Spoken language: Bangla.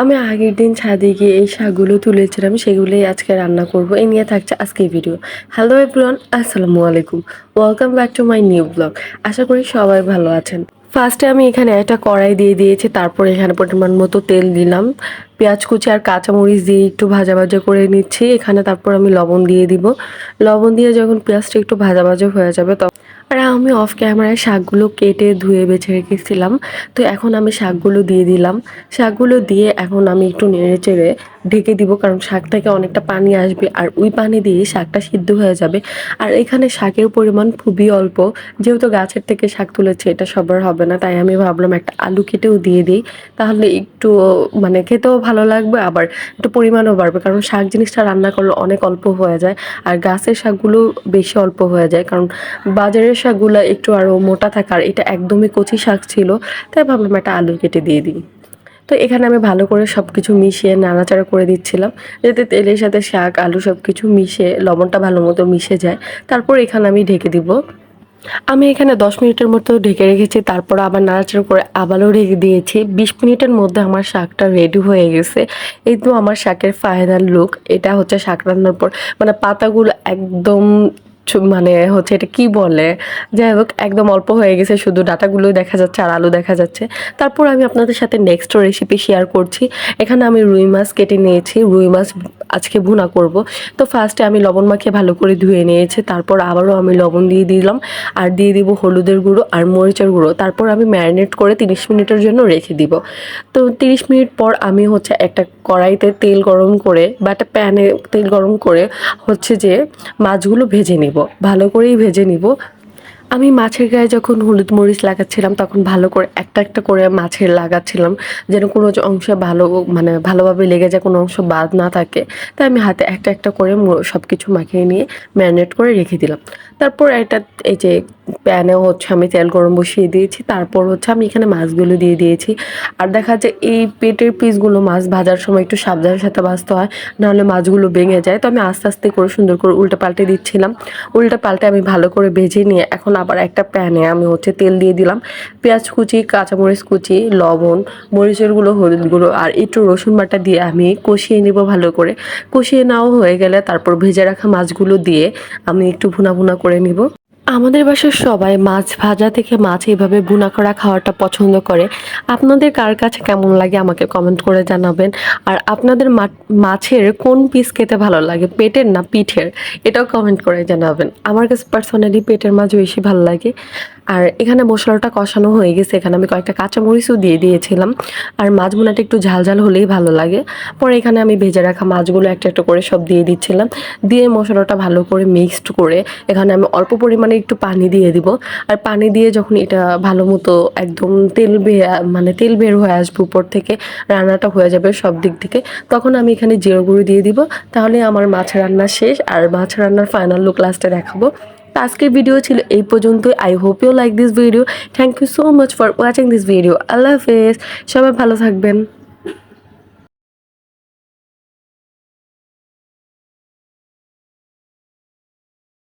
আমি আগের দিন ছাদে গিয়ে এই শাকগুলো তুলেছিলাম, সেগুলোই আজকে রান্না করব। এই নিয়ে থাকছে আজকের ভিডিও। হ্যালো এভরিওয়ান আসসালামু আলাইকুম। Welcome back to my new blog আশা করি সবাই ভালো আছেন। ফার্স্টে আমি এখানে একটা কড়াই দিয়ে দিয়েছি, তারপর এখানে পরিমাণ মতো তেল দিলাম। পেঁয়াজ কুচি আর কাঁচামরিচ দিয়ে একটু ভাজা ভাজা করে নিচ্ছি। এখানে তারপর আমি লবণ দিয়ে দিব। লবণ দিয়ে যখন পেঁয়াজটা একটু ভাজা ভাজা হয়ে যাবে, তখন আর আমি অফ ক্যামেরায় শাকগুলো কেটে ধুয়ে বেছে রেখেছিলাম। তো এখন আমি শাকগুলো দিয়ে দিলাম। শাকগুলো দিয়ে এখন আমি একটু নেড়ে চেড়ে ঢেকে দিব, কারণ শাক থেকে অনেকটা পানি আসবে। আর ওই পানি দিয়ে শাকটা সিদ্ধ হয়ে যাবে। আর এখানে শাকের পরিমাণ খুবই অল্প। যেহেতু গাছের থেকে শাক তুলেছে, এটা সবার হবে না। তাই আমি ভাবলাম একটা আলু কেটেও দিয়ে দিই। তাহলে একটু মানে খেতেও ভালো লাগবে, আবার একটু পরিমাণও বাড়বে। কারণ শাক জিনিসটা রান্না করলে অনেক অল্প হয়ে যায়। আর গাছের শাকগুলো বেশি অল্প হয়ে যায়। কারণ বাজারের শাকগুলো একটু আরও মোটা থাকার এটা একদমই কচি শাক ছিল, তাই ভাবলাম একটা আলু কেটে দিয়ে দিই। তো এখানে আমি ভালো করে সব কিছু মিশিয়ে নাড়াচাড়া করে দিচ্ছিলাম, যাতে তেলের সাথে শাক, আলু সব কিছু মিশে, লবণটা ভালো মতো মিশে যায়। তারপর এখানে আমি ঢেকে দিব। আমি এখানে দশ মিনিটের মতো ঢেকে রেখেছি, তারপর আবার নাড়াচাড়া করে আবারও রেখে দিয়েছি। বিশ মিনিটের মধ্যে আমার শাকটা রেডি হয়ে গেছে। এই তো আমার শাকের ফাইনাল লুক এটা হচ্ছে শাক রান্নার পর মানে পাতাগুলো একদম মানে হচ্ছে এটা কি বলে? যাই হোক, একদম অল্প হয়ে গেছে, শুধু ডাটাগুলো দেখা যাচ্ছে আর আলু দেখা যাচ্ছে। তারপর আমি আপনাদের সাথে নেক্সট রেসিপি শেয়ার করছি। এখানে আমি রুই মাছ কেটে নিয়েছি, রুই মাছ আজকে ভুনা করব। তো ফার্স্টে আমি লবণ মাখিয়ে ভালো করে ধুয়ে নিয়েছি, তারপর আবারও আমি লবণ দিয়ে দিলাম, আর দিয়ে দিব হলুদের গুঁড়ো আর মরিচের গুঁড়ো। তারপর আমি ম্যারিনেট করে তিরিশ মিনিটের জন্য রেখে দিব। তো তিরিশ মিনিট পর আমি হচ্ছে একটা কড়াইতে তেল গরম করে বা একটা প্যানে তেল গরম করে হচ্ছে যে মাছগুলো ভেজে নিব। ভালো করেই ভেজে নিব। আমি মাছের গায়ে যখন হলুদ মরিচ লাগাচ্ছিলাম, তখন ভালো করে একটা একটা করে মাছের লাগাচ্ছিলাম, যেন কোনো অংশ ভালো মানে ভালোভাবে লেগে যায়, কোনো অংশ বাদ না থাকে। তাই আমি হাতে একটা একটা করে সব কিছু মাখিয়ে নিয়ে ম্যারিনেট করে রেখে দিলাম। তারপর একটা, এই যে প্যানেও হচ্ছে আমি তেল গরম বসিয়ে দিয়েছি, তারপর হচ্ছে আমি এখানে মাছগুলো দিয়ে দিয়েছি। আর দেখা যায় এই পেটের পিসগুলো মাছ ভাজার সময় একটু সাবধানের সাথে ভাজতে হয়, নাহলে মাছগুলো ভেঙে যায়। তো আমি আস্তে আস্তে করে সুন্দর করে উল্টে পাল্টে দিচ্ছিলাম। উল্টে পাল্টে আমি ভালো করে ভেজে নিয়ে, এখন আবার একটা প্যানে আমি হচ্ছে তেল দিয়ে দিলাম। পেঁয়াজ কুচি, কাঁচামরিচ কুচি, লবণ, মরিচের গুঁড়ো, হলুদ গুঁড়ো আর একটু রসুন বাটা দিয়ে আমি কষিয়ে নেব ভালো করে। কষিয়ে নাও হয়ে গেলে তারপর ভেজে রাখা মাছগুলো দিয়ে আমি একটু ভুনা ভুনা করে নিব। আমাদের বাসার সবাই মাছ ভাজা থেকে মাছ এইভাবে বুনা করা খাওয়াটা পছন্দ করে। আপনাদের কার কাছে কেমন লাগে আমাকে কমেন্ট করে জানাবেন। আর আপনাদের মাছের কোন পিস খেতে ভালো লাগে, পেটের না পিঠের? এটাও কমেন্ট করে জানাবেন। আমার কাছে পার্সোনালি পেটের মাছ বেশি ভালো লাগে। আর এখানে মশলাটা কষানো হয়ে গেছে। এখানে আমি কয়েকটা কাঁচামরিচও দিয়ে দিয়েছিলাম। আর মাছ বোনাটা একটু ঝাল ঝাল হলেই ভালো লাগে। পরে এখানে আমি ভেজে রাখা মাছগুলো একটা একটা করে সব দিয়ে দিচ্ছিলাম। দিয়ে মশলাটা ভালো করে মিক্সড করে এখানে আমি অল্প পরিমাণে একটু পানি দিয়ে দিব। আর পানি দিয়ে যখন এটা ভালো মতো একদম তেল বের মানে তেল বের হয়ে আসবে উপর থেকে, রান্নাটা হয়ে যাবে সব দিক থেকে, তখন আমি এখানে জিরো গুঁড়ো দিয়ে দিব। তাহলে আমার মাছ রান্না শেষ আর মাছ রান্নার ফাইনাল লুক লাস্টে দেখাবো। তো আজকের ভিডিও ছিল এই পর্যন্তই। I hope you like this video thank you so much for watching this video আল্লাহ হাফেজ। সবাই ভালো থাকবেন।